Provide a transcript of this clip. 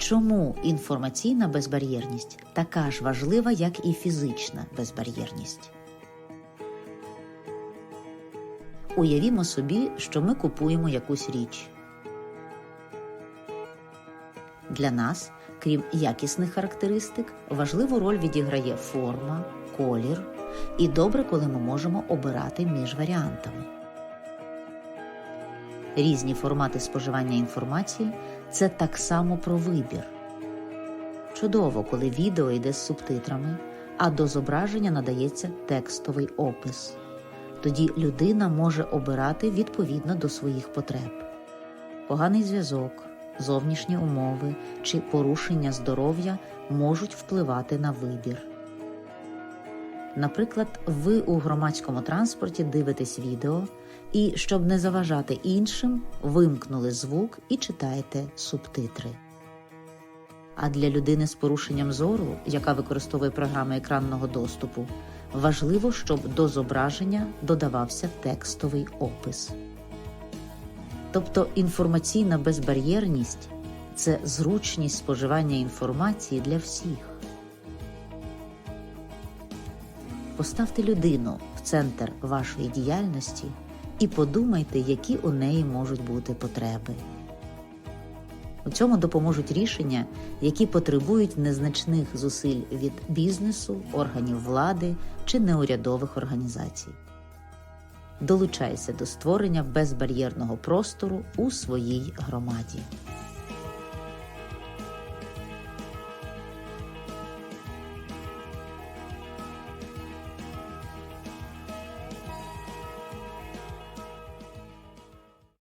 Чому інформаційна безбар'єрність така ж важлива, як і фізична безбар'єрність? Уявімо собі, що ми купуємо якусь річ. Для нас, крім якісних характеристик, важливу роль відіграє форма, колір і добре, коли ми можемо обирати між варіантами. Різні формати споживання інформації це так само про вибір. Чудово, коли відео йде з субтитрами, а до зображення надається текстовий опис. Тоді людина може обирати відповідно до своїх потреб. Поганий зв'язок, зовнішні умови чи порушення здоров'я можуть впливати на вибір. Наприклад, ви у громадському транспорті дивитесь відео і, щоб не заважати іншим, вимкнули звук і читаєте субтитри. А для людини з порушенням зору, яка використовує програми екранного доступу, важливо, щоб до зображення додавався текстовий опис. Тобто інформаційна безбар'єрність це зручність споживання інформації для всіх. Поставте людину в центр вашої діяльності і подумайте, які у неї можуть бути потреби. У цьому допоможуть рішення, які потребують незначних зусиль від бізнесу, органів влади чи неурядових організацій. Долучайся до створення безбар'єрного простору у своїй громаді.